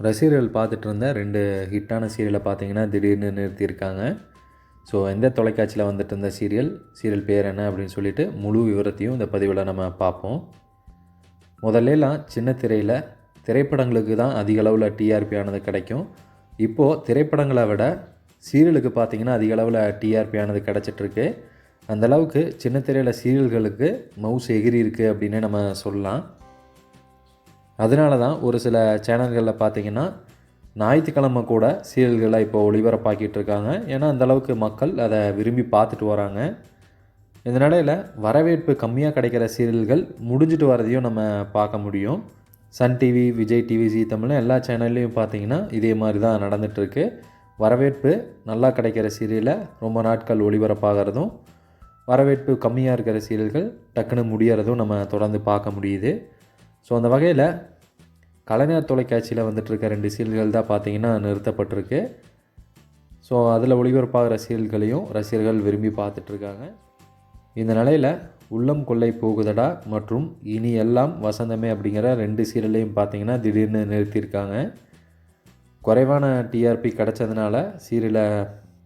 ரசிகர்கள் பார்த்துட்டு இருந்த ரெண்டு ஹிட்டான சீரியலை பார்த்தீங்கன்னா திடீர்னு நிறுத்தியிருக்காங்க. ஸோ எந்த தொலைக்காட்சியில் வந்துட்டு இருந்த சீரியல் சீரியல் பேர் என்ன அப்படின்னு சொல்லிட்டு முழு விவரத்தையும் இந்த பதிவில் நம்ம பார்ப்போம். முதல்லலாம் சின்ன திரையில் திரைப்படங்களுக்கு தான் அதிக அளவில் டிஆர்பி ஆனது கிடைக்கும். இப்போது திரைப்படங்களை விட சீரியலுக்கு பார்த்தீங்கன்னா அதிக அளவில் டிஆர்பி ஆனது கிடச்சிட்ருக்கு. அந்தளவுக்கு சின்ன திரையில் சீரியல்களுக்கு மவுஸ் எகிரி இருக்குது அப்படின்னு நம்ம சொல்லலாம். அதனால தான் ஒரு சில சேனல்களில் பார்த்தீங்கன்னா ஞாயிற்றுக்கிழமை கூட சீரியல்களை இப்போ ஒளிபரப்பாக்கிட்டு இருக்காங்க. ஏன்னா அந்த அளவுக்கு மக்கள் அதை விரும்பி பார்த்துட்டு வராங்க. இந்த நிலையில் வரவேற்பு கம்மியாக கிடைக்கிற சீரியல்கள் முடிஞ்சிட்டு வரதையும் நம்ம பார்க்க முடியும். Sun TV Vijay TV Zee Tamil எல்லா சேனல்லையும் பார்த்தீங்கன்னா இதே மாதிரி தான் நடந்துகிட்ருக்கு வரவேற்பு நல்லா கிடைக்கிற சீரியலை ரொம்ப நாட்கள் ஒளிபரப்பாகிறதும் வரவேற்பு கம்மியாக இருக்கிற சீரியல்கள் டக்குன்னு முடியறதும் நம்ம தொடர்ந்து பார்க்க முடியுது. ஸோ அந்த வகையில் கலைஞர் தொலைக்காட்சியில் வந்துட்டுருக்க ரெண்டு சீரியல்கள் தான் பார்த்தீங்கன்னா நிறுத்தப்பட்டிருக்கு. ஸோ அதில் ஒளிபரப்பாகிற ரசிகர்களையும் ரசிகர்கள் விரும்பி பார்த்துட்ருக்காங்க. இந்த நிலையில் உள்ளம் கொள்ளை போகுதடா மற்றும் இனி எல்லாம் வசந்தமே அப்படிங்கிற ரெண்டு சீரியலையும் பார்த்தீங்கன்னா திடீர்னு நிறுத்தியிருக்காங்க. குறைவான டிஆர்பி கிடச்சதுனால சீரியலை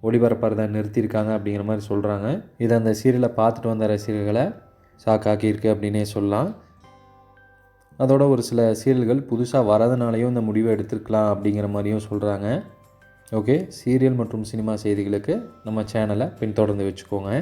ஒளிபரப்புறதை நிறுத்தியிருக்காங்க அப்படிங்கிற மாதிரி சொல்கிறாங்க இது அந்த சீரியலை பார்த்துட்டு வந்த ரசிகர்களை சாக்காக்கியிருக்கு அப்படின்னே சொல்லலாம். அதோட ஒரு சில சீரியல்கள் புதுசாக வரதுனாலையும் இந்த முடிவை எடுத்திருக்கலாம் அப்படிங்கிற மாதிரியும் சொல்கிறாங்க ஓகே சீரியல் மற்றும் சினிமா செய்திகளுக்கு நம்ம சேனலை பின்தொடர்ந்து வச்சுக்கோங்க.